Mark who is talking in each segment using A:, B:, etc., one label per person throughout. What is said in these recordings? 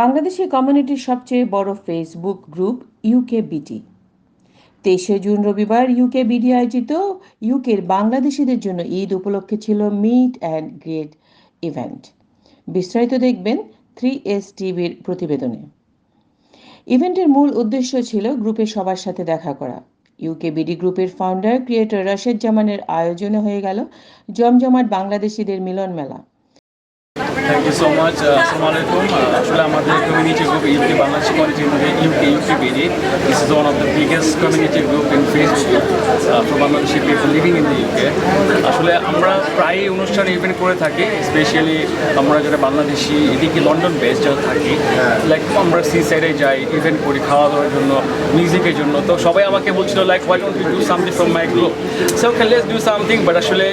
A: বাংলাদেশি কমিউনিটির সবচেয়ে বড় ফেসবুক গ্রুপ ইউকে বিটি তেইশে জুন রবিবার ইউকে বিডি আয়োজিত ইউকের বাংলাদেশিদের জন্য ঈদ উপলক্ষে ছিল মিট অ্যান্ড গ্রেট ইভেন্ট বিস্তারিত দেখবেন থ্রি এস টিভির প্রতিবেদনে। ইভেন্টের মূল উদ্দেশ্য ছিল গ্রুপের সবার সাথে দেখা করা। ইউকে বিডি গ্রুপের ফাউন্ডার ক্রিয়েটর রাশেদ জামানের আয়োজনে হয়ে গেল। জমজমাট বাংলাদেশিদের মিলন মেলা।
B: থ্যাংক ইউ সো মাচ আসসালামু আলাইকুম আসলে আমাদের কমিউনিটি গ্রুপ ইউকে বাংলাদেশ মধ্যে UK UK BD this is one of the biggest community group in Facebook for Bangladeshi people living in the UK আসলে আমরা প্রায় অনুষ্ঠান ইভেন্ট করে থাকি স্পেশালি আমরা যারা বাংলাদেশি, এদিকে লন্ডন বেস যারা থাকি লাইক আমরা সি সাইডে যাই ইভেন্ট করি খাওয়া দাওয়ার জন্য মিউজিকের জন্য। তো সবাই আমাকে বলছিল like why don't you do something from my group so okay let's do something but আসলে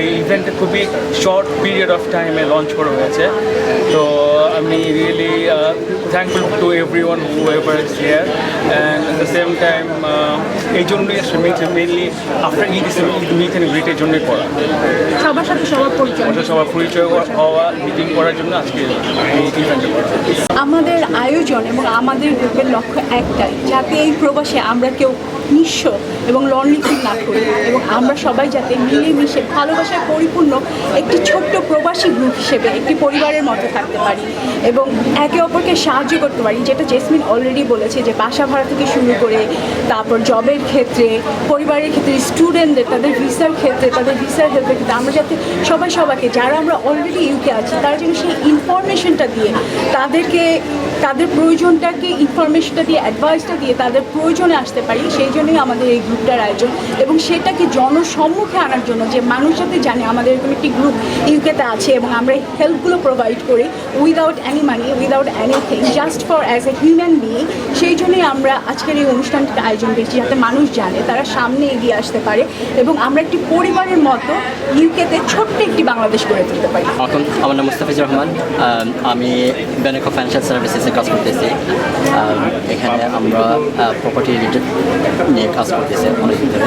B: এই ইভেন্টটা খুবই শর্ট পিরিয়ড অফ টাইমে লঞ্চ করা হয়েছে। তো আমি really thankful to everyone whoever is here and the same time এই জন্যই আসলে mainly after Eid meet and গ্রিটের জন্যই করা।
C: সবার সাথে সবার পরিচয়।
B: সবার পরিচয় হওয়া মিটিং করার জন্য আজকে এই ইভেন্টটা করা।
C: আমাদের আয়োজন এবং আমাদের গ্রুপের লক্ষ্য একটাই যাতে এই প্রবাসে আমরা কেউ নিঃস্ব এবং লনলি না করি। এবং আমরা সবাই যাতে মিলেমিশে ভালোবাসায় পরিপূর্ণ একটি ছোট্ট প্রবাসী গ্রুপ হিসেবে একটি পরিবারের মতো থাকতে পারি এবং একে অপরকে সাহায্য করতে পারি, যেটা জেসমিন অলরেডি বলেছে যে বাসা ভাড়া থেকে শুরু করে তারপর জবের ক্ষেত্রে, পরিবারের ক্ষেত্রে স্টুডেন্টদের তাদের ভিসার ক্ষেত্রে, তাদের ভিসার হেল্পের ক্ষেত্রে আমরা যাতে সবাই সবাইকে, যারা আমরা অলরেডি ইউকে আছি, তারা যেন সেই ইনফরমেশনটা দিয়ে, তাদেরকে, তাদের প্রয়োজনটাকে ইনফরমেশনটা দিয়ে অ্যাডভাইসটা দিয়ে তাদের প্রয়োজনে আসতে পারি, সেই জন্যই আমাদের এই গ্রুপটার আয়োজন এবং সেটাকে জনসম্মুখে আনার জন্য যে মানুষ যাতে জানে আমাদের এরকম একটি গ্রুপ ইউকেতে আছে এবং আমরা হেল্পগুলো প্রোভাইড করি without any money without anything just for as a human being সেই জন্যই আমরা আজকের এই অনুষ্ঠানটা আয়োজন করেছি যাতে মানুষ জানে, তারা সামনে এগিয়ে আসতে পারে এবং আমরা একটি পরিবারের মতো ইউকেতে ছোট্ট একটি বাংলাদেশ গড়ে তুলতে পারি।
D: এখন আমার নাম মুস্তাফিজুর রহমান, আমি ব্যাংক অফ ফাইন্যান্সিয়াল সার্ভিসেসে কাজ করতেছি। এখানে আমরা প্রপার্টি রিলেটেড নিয়ে কাজ করতেছি অনেকদিন ধরে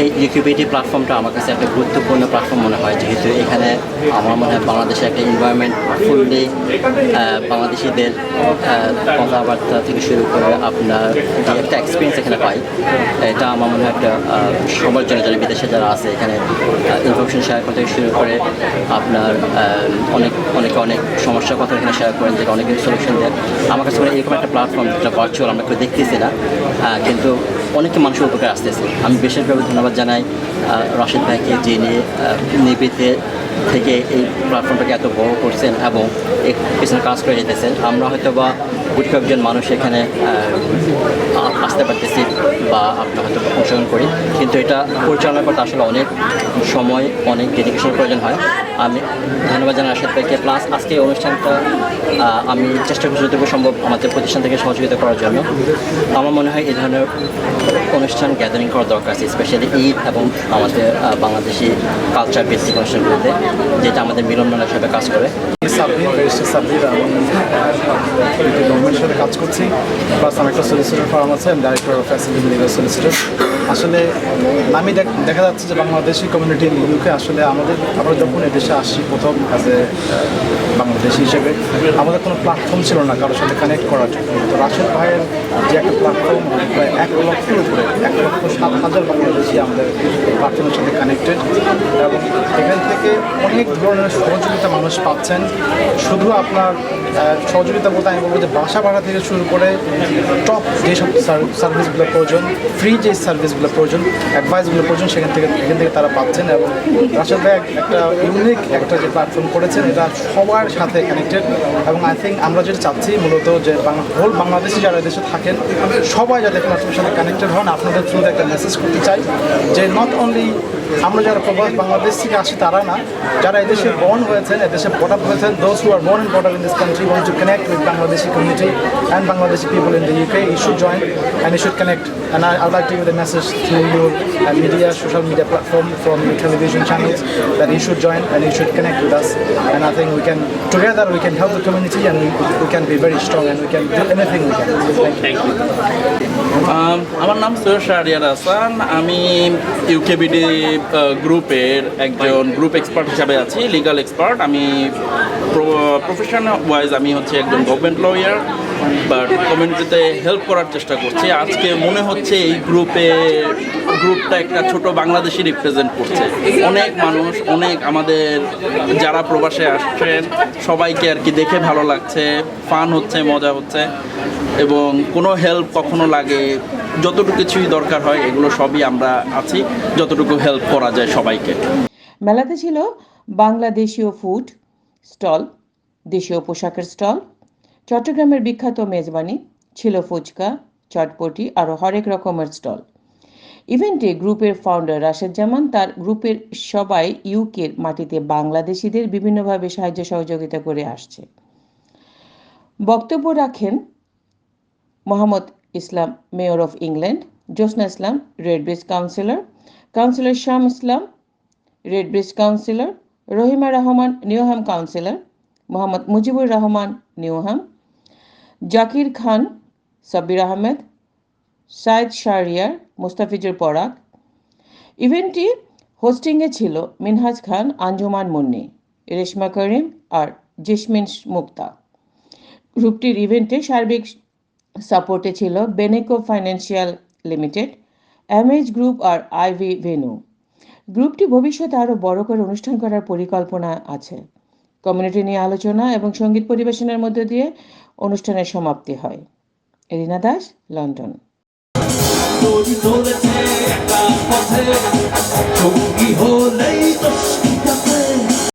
D: এই ইউকিউবিটি প্ল্যাটফর্মটা আমার কাছে একটা গুরুত্বপূর্ণ প্ল্যাটফর্ম মনে হয়, যেহেতু এখানে আমার মনে হয় বাংলাদেশে একটা এনভায়রনমেন্ট ফুললি বাংলাদেশিদের কথাবার্তা থেকে শুরু করে আপনার একটা এক্সপিরিয়েন্স এখানে পাই, এটা আমার মনে হয় একটা সবার জন্য যারা বিদেশে যারা আছে, এখানে ইনফরমেশন শেয়ার করতে শুরু করে, আপনার অনেক, অনেকে অনেক সমস্যার কথা এখানে শেয়ার করেন যেটা অনেক সলিউশন দেন। আমার কাছে মনে এরকম একটা প্ল্যাটফর্ম যেটা ভার্চুয়াল আমরা কেউ দেখতেছি না কিন্তু অনেকে মানুষের উপকার আসতেছে। আমি বিশেষভাবে ধন্যবাদ জানাই রাশেদ ভাইকে যিনি নিবিতে থেকে এই প্ল্যাটফর্মটাকে এত বড় করছেন এবং এর পিছনে কাজ করে যেতেছেন। আমরা হয়তো বা কয়েকজন মানুষ এখানে আসতে পারতেছি বা আপনার হয়তো অংশগ্রহণ করি। কিন্তু এটা পরিচালনা করতে আসলে অনেক সময়, অনেক ডেডিকেশন প্রয়োজন হয়। আমি ধন্যবাদ জানাই রাশেদ ভাইকে। প্লাস আজকে এই অনুষ্ঠানটা আমি চেষ্টা করছি যতটুকু সম্ভব আমাদের প্রতিষ্ঠান থেকে সহযোগিতা করার জন্য। আমার মনে হয় এই ধরনের অনুষ্ঠান গ্যাদারিং করা দরকার আছে স্পেশালি ঈদ এবং আমাদের বাংলাদেশি কালচার ভিত্তিক অনুষ্ঠানগুলোতে, যেটা আমাদের মিলন মিলনমেলা হিসেবে কাজ করে।
E: গভর্নমেন্টের সাথে কাজ করছি। প্লাস আমি একটা সলিসিটর ফার্ম আছে director of facility legal solicitor আসলে আমি দেখ- যাচ্ছে যে বাংলাদেশি কমিউনিটির ইউকে আসলে আমাদের আমরা যখন এদেশে আসি প্রথম কাজে বাংলাদেশি হিসেবে, আমাদের কোনো প্ল্যাটফর্ম ছিল না কারোর সাথে কানেক্ট করার জন্য। তো রাশেদ ভাইয়ের যে একটা প্ল্যাটফর্ম প্রায় এক লক্ষের উপরে, এক লক্ষ সাত হাজার বাংলাদেশি আমাদের প্ল্যাটফর্মের সাথে কানেক্টেড এবং এখান থেকে অনেক ধরনের সহযোগিতা মানুষ পাচ্ছেন। শুধু আপনার সহযোগিতা বলতে আমি বলব যে বাসা ভাড়া থেকে শুরু করে টপ যেসব সার- সার্ভিসগুলো প্রয়োজন ফ্রি যে সার্ভিসগুলো প্রয়োজন অ্যাডভাইসগুলো প্রয়োজন, সেখান থেকে, এখান থেকে তারা পাচ্ছেন এবং ভাই এক- একটা ইউনিক একটা যে প্ল্যাটফর্ম করেছেন, এটা সবার সাথে কানেক্টেড এবং আই থিঙ্ক আমরা যেটা চাচ্ছি মূলত যে হোল বাংলাদেশি যারা দেশে থাকেন, সবাই যাতে প্ল্যাটফর্মের সাথে কানেক্টেড হন। আপনাদের থ্রুতে একটা মেসেজ করতে চাই যে নট অনলি আমরা যারা প্রবাস বাংলাদেশ থেকে আসি, তারা না যারা এদেশে বর্ন হয়েছেন এদেশে বট আপ হয়েছেন those who are born brought up in this country want to connect with Bangladeshi community and Bangladeshi people in the UK you should join and you should connect and I I like to give the message through your media, social media platform, from your television channels, that you should join and you should connect with us. And I think we can, together, we can help the community and we, we can be very strong and we can do anything we can. Thank you.
F: Um, আমার নাম সৈয়দ শাহরিয়ার হাসান আমি UKBD গ্রুপের একজন group expert হিসাবে আছি legal expert আমি profession wise আমি হচ্ছে একজন গভর্নমেন্ট লয়ার বাট কমিউনিটিতে হেল্প করার চেষ্টা করছি। আজকে মনে হচ্ছে এই গ্রুপে গ্রুপটা একটা ছোট বাংলাদেশি রিপ্রেজেন্ট করছে। অনেক মানুষ, অনেক আমাদের যারা প্রবাসে আসছেন সবাইকে আর কি দেখে ভালো লাগছে ফান হচ্ছে, মজা হচ্ছে, এবং কোনো হেল্প কখনো লাগে, যতটুকু কিছুই দরকার হয়, এগুলো সবই আমরা আছি, যতটুকু হেল্প করা যায় সবাইকে।
D: মেলাতে ছিল বাংলাদেশীয় ফুড স্টল, দেশীয় পোশাকের স্টল, চট্টগ্রামের বিখ্যাত মেজবানি, ছিল ফুচকা, চটপটি আরও হরেক রকমের স্টল। ইভেন্টে গ্রুপের ফাউন্ডার রাশেদ জামান তার গ্রুপের সবাই ইউকের মাটিতে বাংলাদেশিদের বিভিন্নভাবে সাহায্য সহযোগিতা করে আসছে। বক্তব্য রাখেন Mohammad Islam, mayor of England, Josna Islam, red councillor councillor Sham Islam Redbridge councillor Rahima Rahman Newham councillor Mohammad Mujibur Rahman Newham Zakir Khan Sabbir Ahmed Saeed Shahriar Mustafizur Parag ইভেন্টটি হোস্টিংয়ে ছিল মিনহাজ খান আঞ্জুমান মুন্নি রেশমা করিম আর জেসমিন মুক্তা গ্রুপটির ইভেন্টে সার্বিক সাপোর্টে ছিল Beneco financial limited MH group আর ivy venue গ্রুপটি ভবিষ্যতে আরও বড় করে অনুষ্ঠান করার পরিকল্পনা আছে। কমিউনিটি নিয়ে আলোচনা এবং সংগীত পরিবেশনের মধ্য দিয়ে অনুষ্ঠানের সমাপ্তি হয়। এরিনা দাস, লন্ডন।
G: পথে সঙ্গী হলেই তো